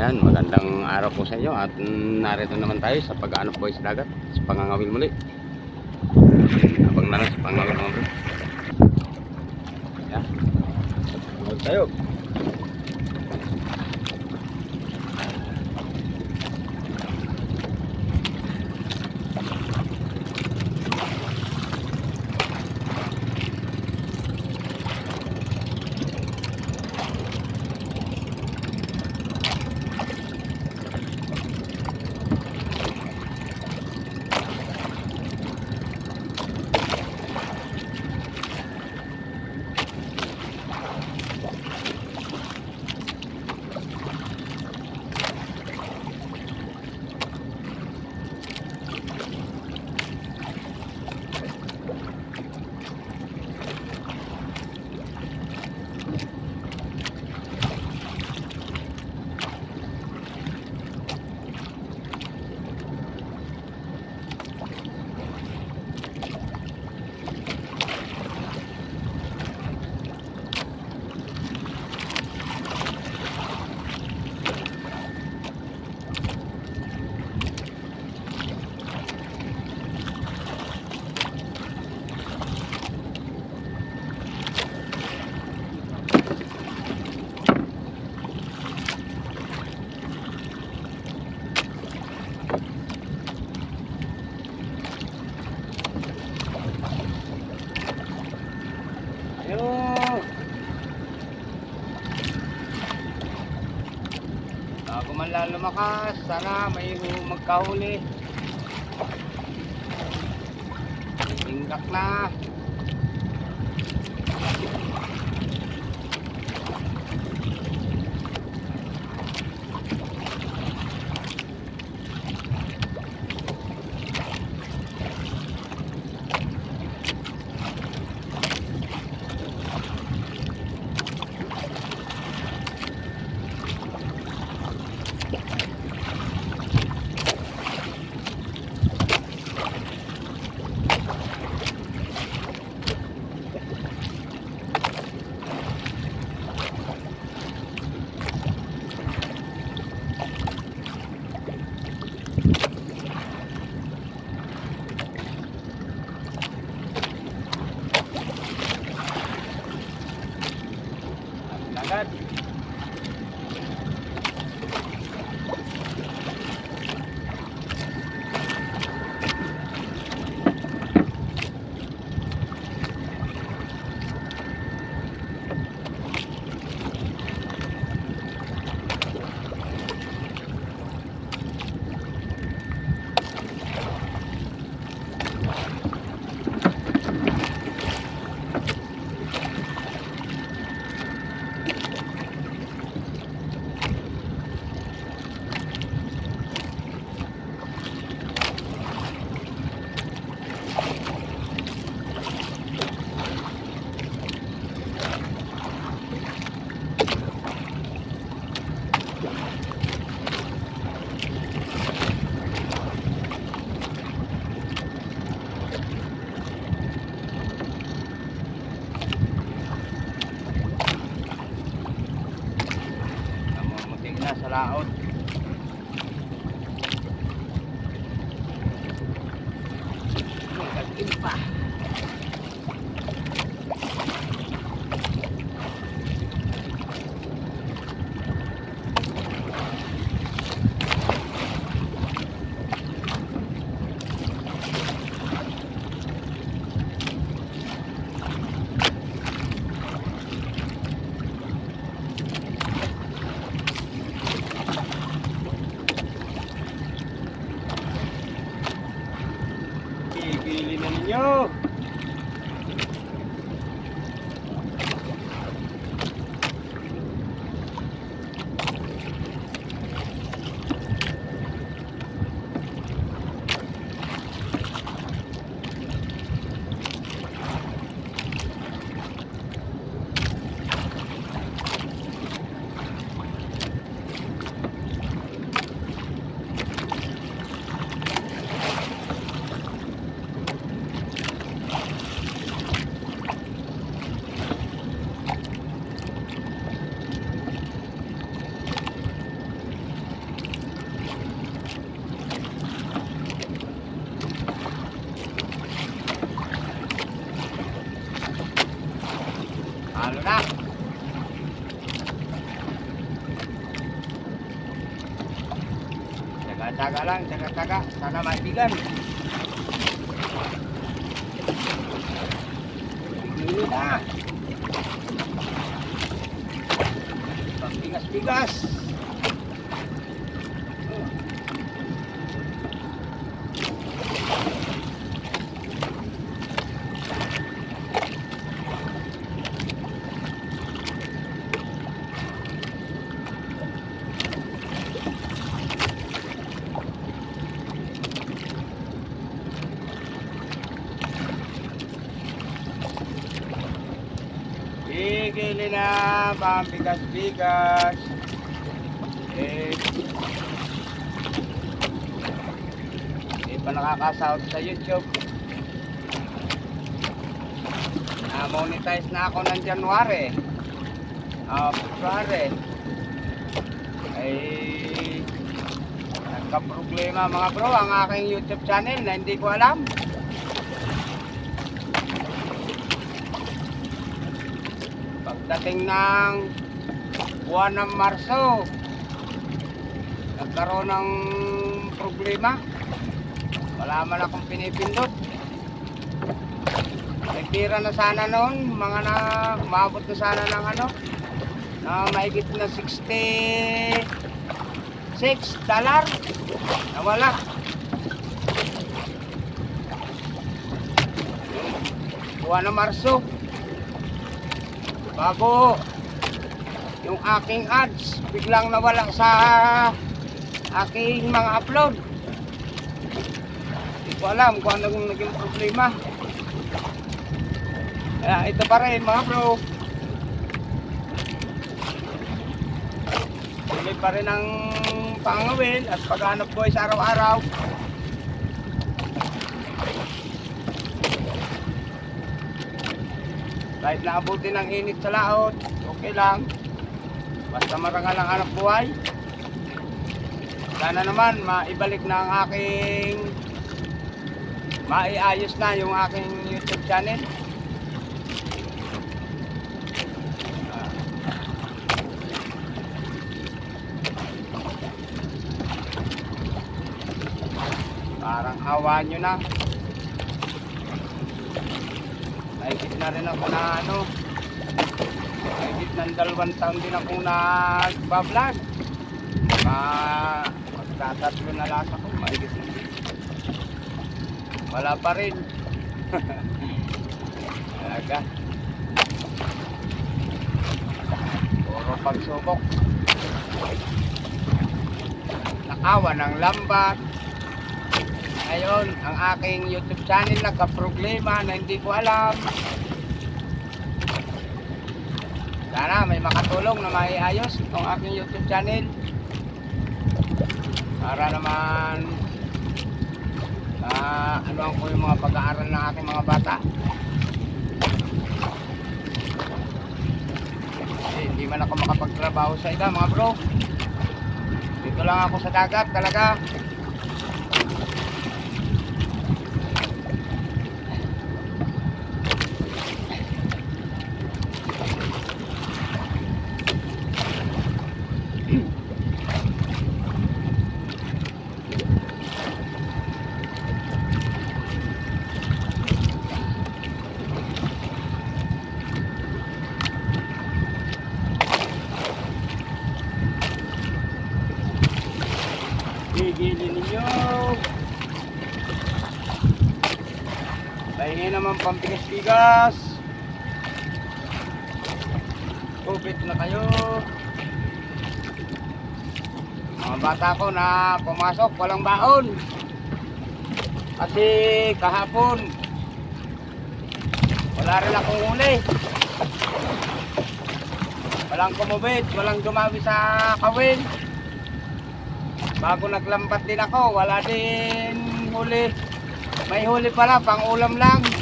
Yan, magandang araw po sa inyo at narito naman tayo sa pag-ano po sa dagat, sa pangangawil muli. Habang na lang sa pangangawil bro. Yan. Huwag tayo. Lang lumakas, sana may hu- magkahuli. Tingkak na. Sana na, pambigas-bigas. Eh, hindi pa nakakasahod sa YouTube. Na-monetize na ako ng January. Ah, February. Ay, nagka-problema mga bro ang aking YouTube channel na hindi ko alam. Pagdating ng buwan ng Marso, nagkaroon ng problema. Wala man akong pinipindot. May pira na sana noon, mga na, umabot na sana ng ano, na mahigit na 60 6 dollar. Nawala. Buwan ng Marso. Bago yung aking ads biglang nawala sa aking mga upload. Hindi ko alam kung anong naging problema. Kaya ito pa rin mga bro. Tuloy pa rin ang pangawin at paghanap ko sa araw-araw. Kahit naabutin ng init sa laot, okay lang. Basta marangal ang anak buhay. Sana naman maibalik na ang aking maiayos na yung aking YouTube channel. Parang awa nyo na. Na rin ako na ano. Naigit ng dalawang taon din ako nagbablog. Mga magtatatlo na lasa ko. Maigit na. Wala pa rin. Talaga. Puro pagsubok. Nakawa ng lambat. Ngayon, ang aking YouTube channel nagka-problema na hindi ko alam. Sana may makatulong na maiayos itong aking YouTube channel. Para naman ah ano ko yung mga pag-aaral ng aking mga bata. Eh, hindi man ako makapagtrabaho sa iba mga bro. Dito lang ako sa dagat talaga. Gigilin ninyo. Pahingi naman pampigas-pigas. Kupit na kayo. Mga bata ko na pumasok, walang baon. Kasi kahapon, wala rin akong huli. Walang kumubit, walang dumawi sa kawin. Bago naglambat din ako, wala din huli. May huli pala, pang ulam lang.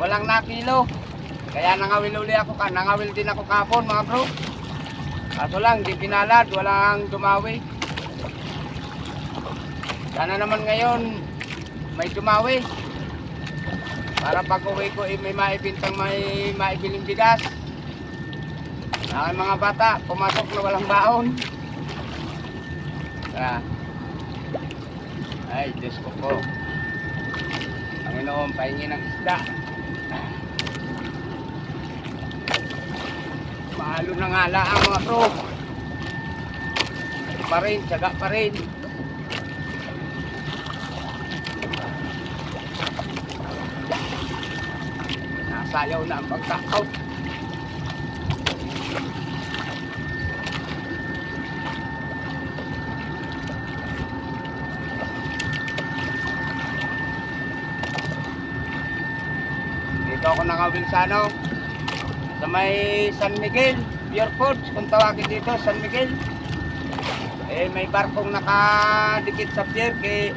Walang nakilo. Kaya nangawil uli ako, ka- nangawil din ako kapon mga bro. Kaso lang, di pinalad, walang dumawi. Sana naman ngayon, may dumawi. Para pag uwi ko, eh, may maibintang may maibiling bigas. Ang mga bata, pumasok na walang baon. Kaya, Ay, Diyos ko po. Panginoon, pahingi ng isda. Mahalo na nga lang mga. Ito pa rin, tsaga pa rin. Nasayaw na ang pagtakaw. Dito ako nakawin sa ano, sa may San Miguel, Pure Foods, kung tawagin dito, San Miguel. Eh, may barkong nakadikit sa pier, kay,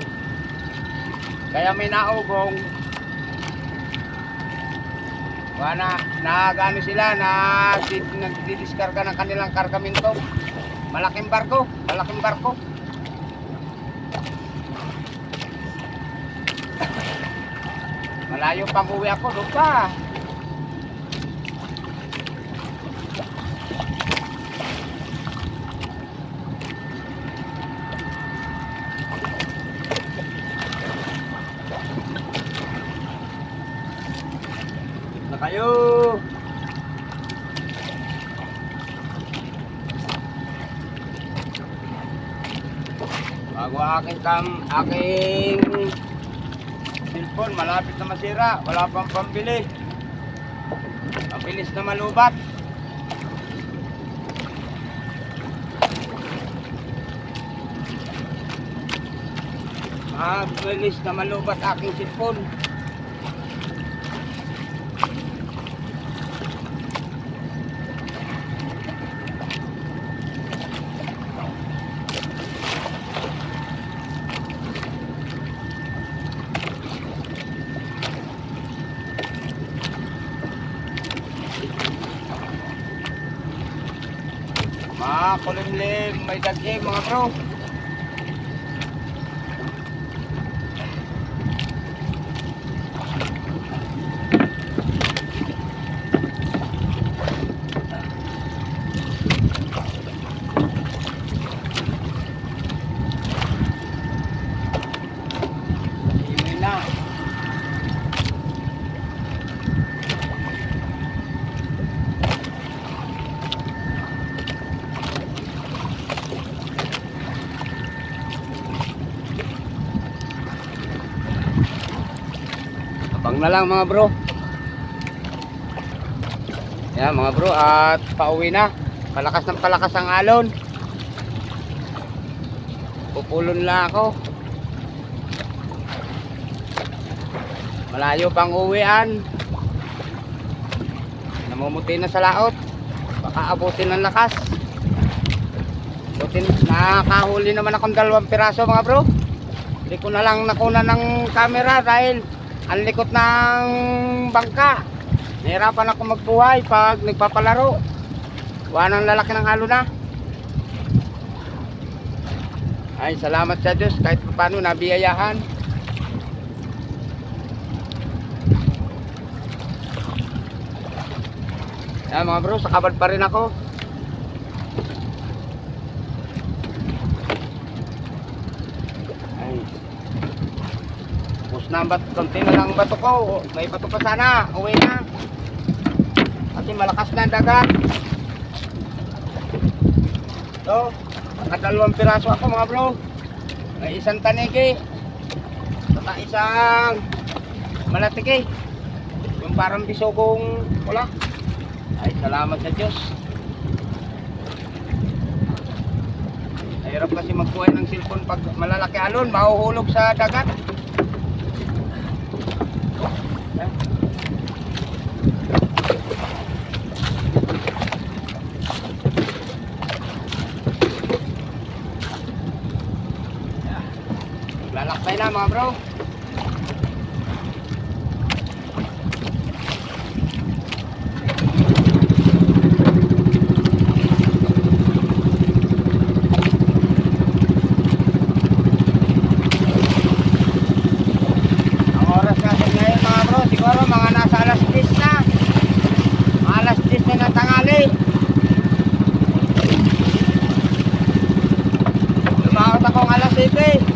kaya may naugong. Wala, nagano sila, na nagdidiskarga ng kanilang kargamento. Malaking barko, malaking barko. Malayo pang uwi ako, doon pa. na kayo. Bago aking cellphone, malapit na masira, wala pang pambili. Ang bilis na malubat. Ah, bilis na malubat aking cellphone. Mga may daging mga bro. Himay na. Abang na lang mga bro. Yan mga bro at pauwi na. Palakas ng palakas ang alon. Pupulon lang ako. Malayo pang uwian. Namumuti na sa laot. Baka abutin ng lakas. Butin, nakahuli naman akong dalawang piraso mga bro. Hindi ko na lang nakuna ng camera dahil ang likot ng bangka. Nahirapan ako magbuhay pag nagpapalaro. Wala ng lalaki ng halo na. Ay, salamat sa Diyos kahit paano nabiyayahan. Yan mga bro, sa kabad pa rin ako. Ay. Tapos na ang konti na lang ang bato ko. May bato pa sana, uwi na. Kasi malakas na ang dagat. So, nakadalawang piraso ako mga bro. May isang tanigi. Saka isang malatiki. Yung parang bisogong wala. Ay, salamat sa Diyos. Mahirap kasi magkuhay ng cellphone pag malalaki alon, mahuhulog sa dagat. Yan. Yan. Lalakbay na mga bro. Ang oras natin ngayon mga bro, siguro mga nasa alas 10 na. Mga alas 10 na ng tangali. Lumakot akong alas 7.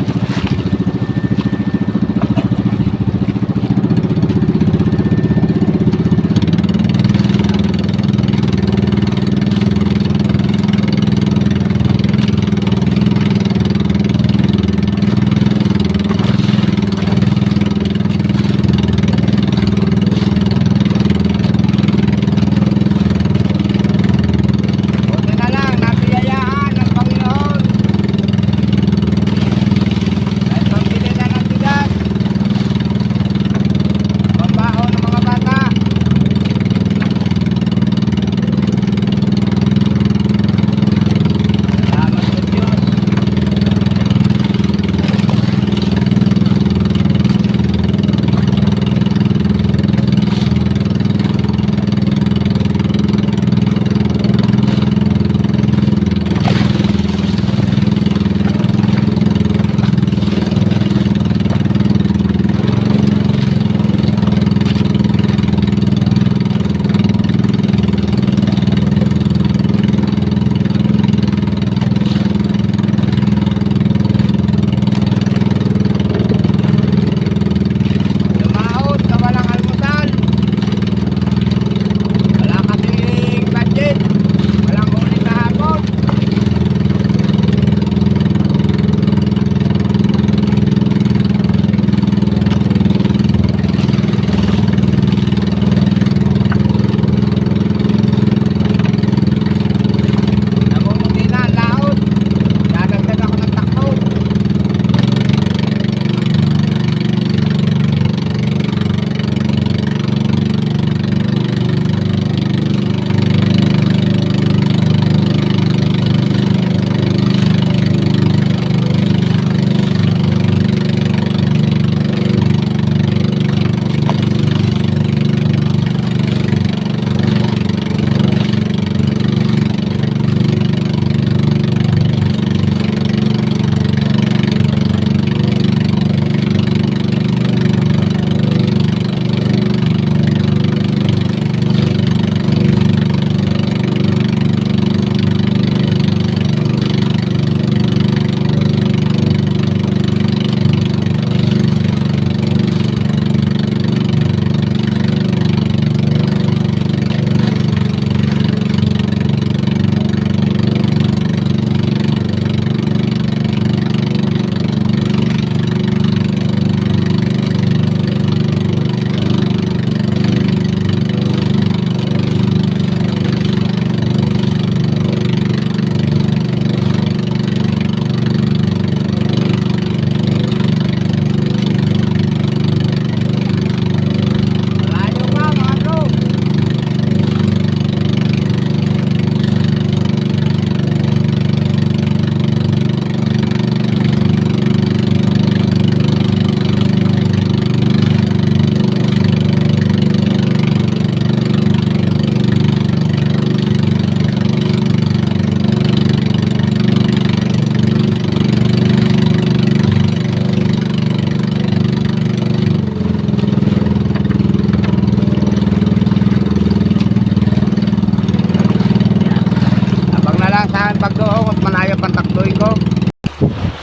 tahan pagdoong at manayap ang ko.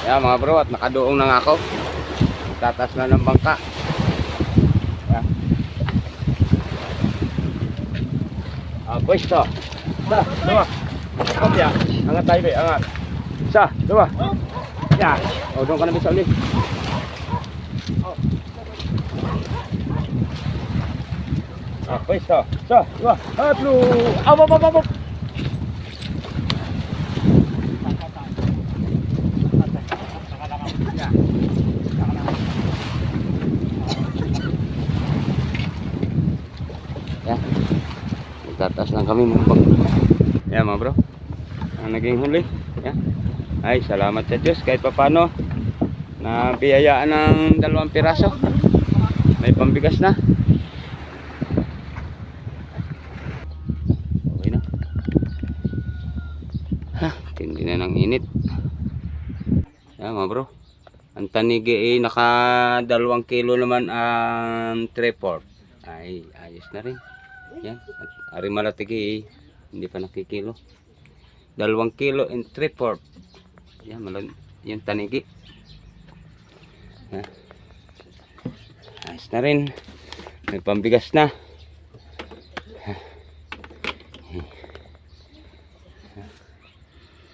Yan mga bro at nakadoong na nga ako. Tatas na ng bangka. Ah, pwesto. Sa, dua kopya. Angat tayo be, angat. Sa, dua yan, o oh, doon ka na bisa ulit. Ah, pwesto. Sa, dua, atlo, abop, abop, abop Tataas lang kami mga bro. Yan mga bro. Ang naging huli. Yan. Ay, salamat sa Diyos kahit papano na biyayaan ng dalawang piraso. May pambigas na. Okay na. Ha, tindi na ng init. Yan mga bro. Ang tanigi ay naka dalawang kilo naman ang treport. Ay, ayos na rin. Yan. Ari malatigi eh, hindi pa nakikilo. Dalawang kilo and three fourth. Yan, malan yung tanigi. Ha. Ayos na rin. May pambigas na.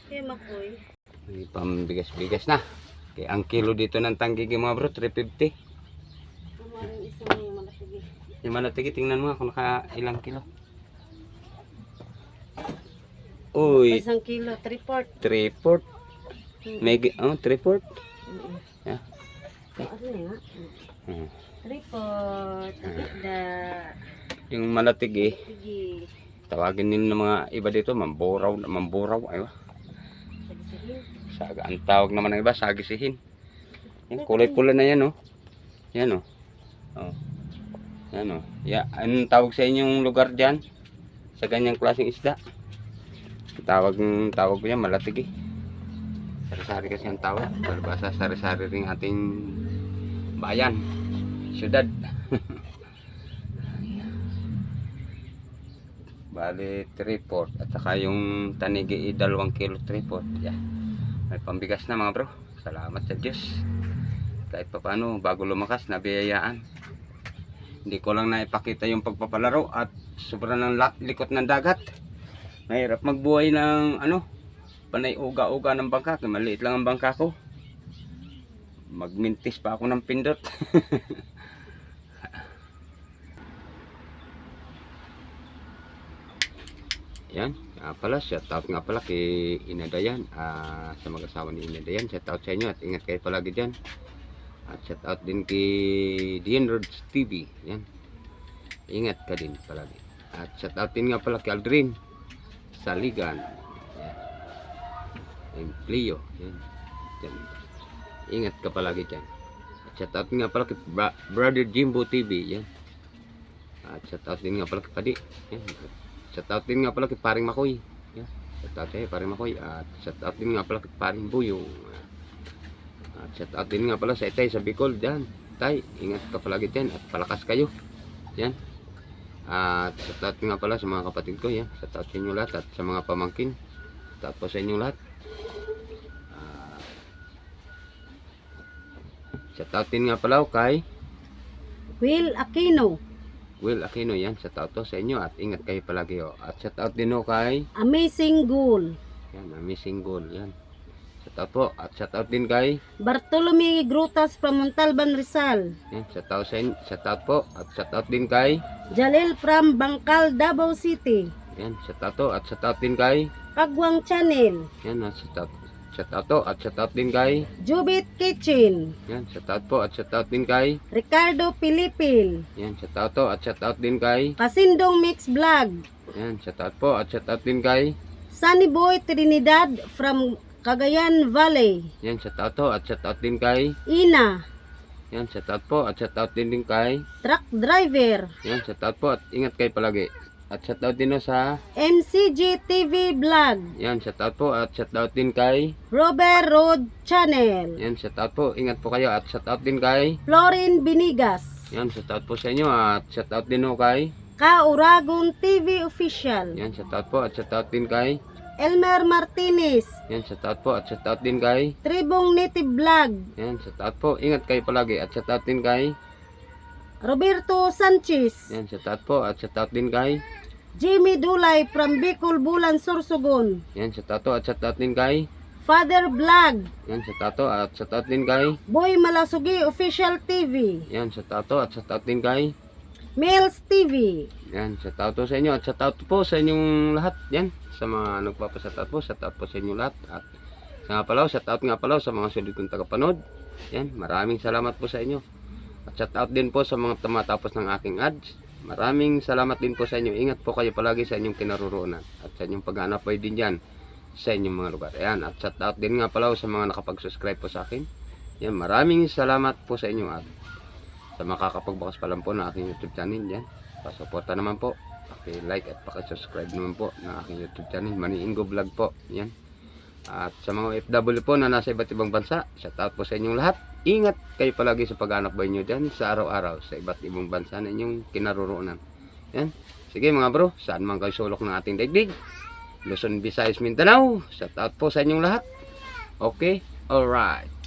Kaya makoy. May pambigas-bigas na. Kaya ang kilo dito ng tanggigi mga bro, 350. Kumain isa mo yung malapig. Yung malatigi, tingnan mo kung naka ilang kilo. Uy, Isang kilo, three port. 3 fourth. May, oh, 3 fourth. Yeah. Ano nga? Hmm. Three port. Da. Yung malatigi, Sige. tawagin nila ng mga iba dito, ayo. Sige, sige. Saga, ang tawag naman ng iba, sagisihin. Yan, kulay-kulay na yan, oh. Yan, oh. Oh. Yan, oh. Ya, anong tawag sa inyong lugar dyan? Sa ganyang klaseng isda? Tawag, tawag ko yan, malatigi. Sari-sari kasi ang tawag. Palibasa, sari-sari rin ating bayan. Syudad. Bali, 3 port. At saka yung tanigi, i, dalawang kilo 3 port. Yeah. May pambigas na mga bro. Salamat sa Diyos. Kahit pa paano, bago lumakas, nabiyayaan. Hindi ko lang naipakita yung pagpapalaro at sobrang likot ng dagat. Mahirap magbuhay ng ano, panay uga-uga ng bangka. Maliit lang ang bangka ko. Magmintis pa ako ng pindot. Yan, nga pala, shout out nga pala kay Inadayan, ah, sa mag-asawa ni Inadayan, shout out sa inyo at ingat kayo palagi dyan. At shout out din kay Dian Rods TV, yan. Ingat ka din palagi. At shout out din nga pala kay Aldrin, Saligan, yan. Cleo, yan. yan. Ingat ka palagi dyan. At shout out nga pala kay Brother Jimbo TV, yan. At shout out din nga pala kay Padi, yan. Shoutout din nga pala kay Paring Makoy. Yeah. Shoutout kay Paring Makoy. At shoutout din nga pala kay Paring Buyong. At shoutout din nga pala sa Itay sa Bicol. Diyan. Tay, ingat ka palagi dyan. At palakas kayo. Yan. At shoutout nga pala sa mga kapatid ko. Yan. Shoutout sa inyo lahat. At sa mga pamangkin. Shoutout po sa inyo lahat. Ah, shoutout din nga pala kay Will Aquino. Will Aquino. Yan. Shoutout to sa inyo. At ingat kayo palagi. Oh. At shoutout din ho kay Amazing Goal. Yan, amazing goal. Yan. Shoutout po. At shoutout din kay Bartolome Grutas from Montalban, Rizal. yan, shoutout sa in- shoutout po. At shoutout din kay Jalil from Bangkal, Davao City. yan, shoutout to. At shoutout din kay Kagwang Channel. yan, at shoutout shoutout to. At shoutout din kay Jubit Kitchen. yan, shoutout po. At shoutout din kay Ricardo Pilipil. yan, shoutout to. At shoutout din kay Pasindong Mix Vlog. yan, shoutout po. At shoutout din kay Sunny Boy Trinidad from Cagayan Valley. yan, shoutout to. At shoutout din kay Ina. yan, shoutout po. At shoutout din din kay Truck Driver. yan, shoutout po. At ingat kayo palagi. At shoutout din ho sa MCG TV Vlog. yan, shoutout po. At shoutout din kay Robert Road Channel. Yan, shoutout po. Ingat po kayo at shoutout din kay Florin Binigas. Yan, shoutout po sa inyo at shoutout din ho kay Kauragon TV Official. Yan, shoutout po at shoutout din kay Elmer Martinez. Yan, shout out po. At shout out din kay... Tribong Native Vlog. Yan, shout out po. Ingat kayo palagi. At shout out din kay... Roberto Sanchez. Yan, shout out po. At shout out din kay... Jimmy Dulay from Bicol, Bulan, Sorsogon. Yan, shout out po. At shout out din kay... Father Vlog. Yan, shout out po. At shout out din kay... Boy Malasugi Official TV. Yan, shout out po. At shout out din kay... Mills TV. Yan, shout out po sa inyo. At shout out po sa inyong lahat. Yan, sa mga nagpapashout out po. Shout out po sa inyo lahat. At sa nga pala, shout out nga pala sa mga sulit kong tagapanood. Yan, maraming salamat po sa inyo. At shout out din po sa mga tumatapos ng aking ads. Maraming salamat din po sa inyo. Ingat po kayo palagi sa inyong kinaroroonan. At sa inyong paghanap po din dyan sa inyong mga lugar. Ayan, at shout out din nga pala sa mga nakapag-subscribe po sa akin. Yan, maraming salamat po sa inyo at sa makakapagbukas pa lang po ng aking YouTube channel yan. Pasuporta naman po. Paki-like at paki-subscribe naman po ng aking YouTube channel. Mani Ingo Vlog po. Yan. At sa mga OFW po na nasa iba't ibang bansa, shout out po sa inyong lahat. Ingat kayo palagi sa paghanap buhay nyo dyan sa araw-araw sa iba't ibang bansa na inyong kinaroroonan. Yan. Sige mga bro, saan man kayo sulok ng ating daigdig. Luzon, Visayas, Mindanao. Shout out po sa inyong lahat. Okay? Alright.